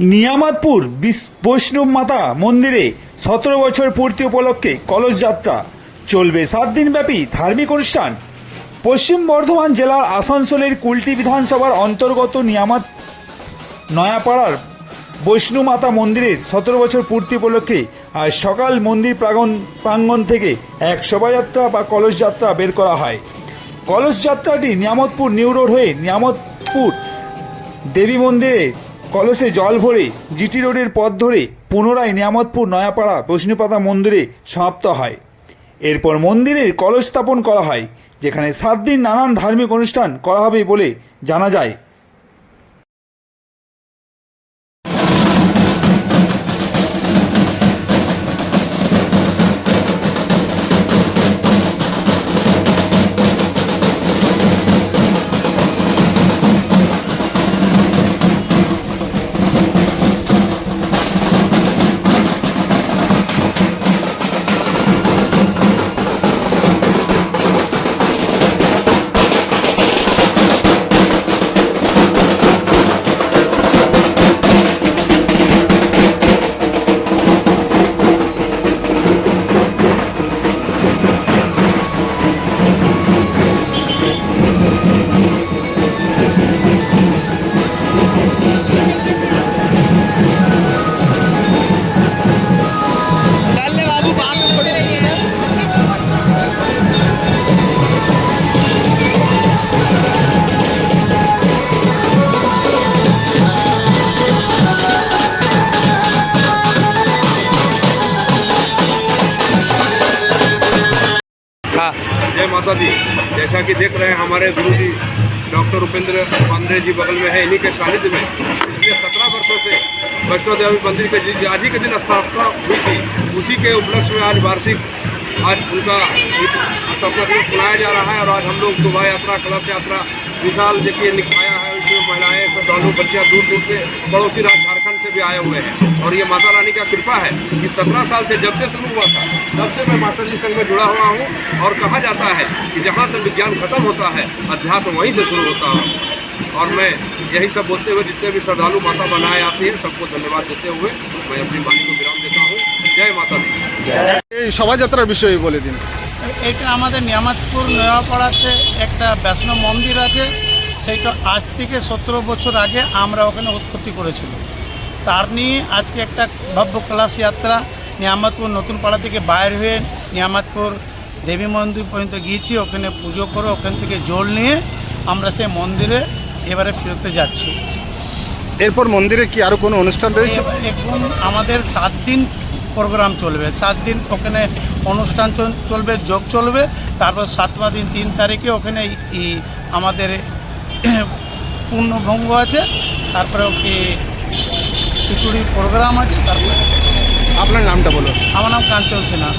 নিয়ামতপুর বৈষ্ণব মাতা মন্দিরে সতেরো বছর পূর্তি উপলক্ষে কলস যাত্রা চলবে। সাত দিনব্যাপী ধার্মিক অনুষ্ঠান। পশ্চিম বর্ধমান জেলার আসানসোলের কুলটি বিধানসভার অন্তর্গত নিয়ামত নয়াপাড়ার বৈষ্ণু মাতা মন্দিরের সতেরো বছর পূর্তি উপলক্ষে আজ সকাল মন্দির প্রাঙ্গণ প্রাঙ্গণ থেকে এক শোভাযাত্রা বা কলস যাত্রা বের করা হয়। কলস যাত্রাটি নিয়ামতপুর নিউ রোড হয়ে নিয়ামতপুর দেবী মন্দিরে কলসে জল ভরে জিটি রোডের পথ ধরে পুনরায় নিয়ামতপুর, নয়াপাড়া বৈষ্ণুপাতা মন্দিরে সমাপ্ত হয়। এরপর মন্দিরের কলস স্থাপন করা হয়, যেখানে সাত দিন নানান ধার্মিক অনুষ্ঠান করা হবে বলে জানা যায়। माता दी। जैसा कि देख रहे हैं, हमारे गुरु जी डॉक्टर उपेंद्र पांडे जी बगल में है, इन्हीं के सानिध्य में। पिछले सत्रह वर्षों से वैष्णो देवी मंदिर के जिस आज ही के दिन स्थापना हुई थी। उसी के उपलक्ष्य में आज वार्षिक, आज उनका दिवस मनाया जा रहा है और आज हम लोग शोभा यात्रा, कलश यात्रा, विशाल देखिए निकाया है उसमें महिलाएँ श्रद्धालु बच्चियाँ दूर दूर से पड़ोसी राज्य झारखंड से भी आए हुए हैं और ये माता रानी का कृपा है कि सत्रह साल से जब से शुरू हुआ था तब से मैं माता जी संघ में जुड़ा हुआ हूँ और कहा जाता है कि जहाँ से विज्ञान खत्म होता है अध्यात्म वहीं से शुरू होता है और मैं यही सब बोलते हुए जितने भी श्रद्धालु माता बनाए आती हैं सबको धन्यवाद देते हुए मैं अपनी वाणी को विराम देता हूँ जय माता दी এই শোভাযাত্রার বিষয়ে বলে দিন এটা আমাদের নিয়ামতপুর নয়াপাড়াতে একটা বৈষ্ণব মন্দির আছে সেইটা আজ থেকে সতেরো বছর আগে আমরা ওখানে উৎপত্তি করেছিল। তার নিয়ে আজকে একটা ভব্য ক্লাস যাত্রা নিয়ামতপুর নতুন পাড়া থেকে বাইর হয়ে নিয়ামতপুর দেবী মন্দির পর্যন্ত গিয়েছি ওখানে পুজো করে ওখান থেকে জল নিয়ে আমরা সেই মন্দিরে এবারে ফেরতে যাচ্ছি। এরপর মন্দিরে কি আরও কোনো অনুষ্ঠান রয়েছে? এখন আমাদের সাত দিন প্রোগ্রাম চলবে। সাত দিন ওখানে অনুষ্ঠান চল- চলবে যোগ চলবে। তারপর সাতমা দিন তিন তারিখে ওখানে আমাদের পূর্ণভঙ্গ আছে তারপরে কি খিচুড়ি প্রোগ্রাম আছে তারপরে আপনার নামটা বলুন। আমার নাম কাঞ্চন সিনহা।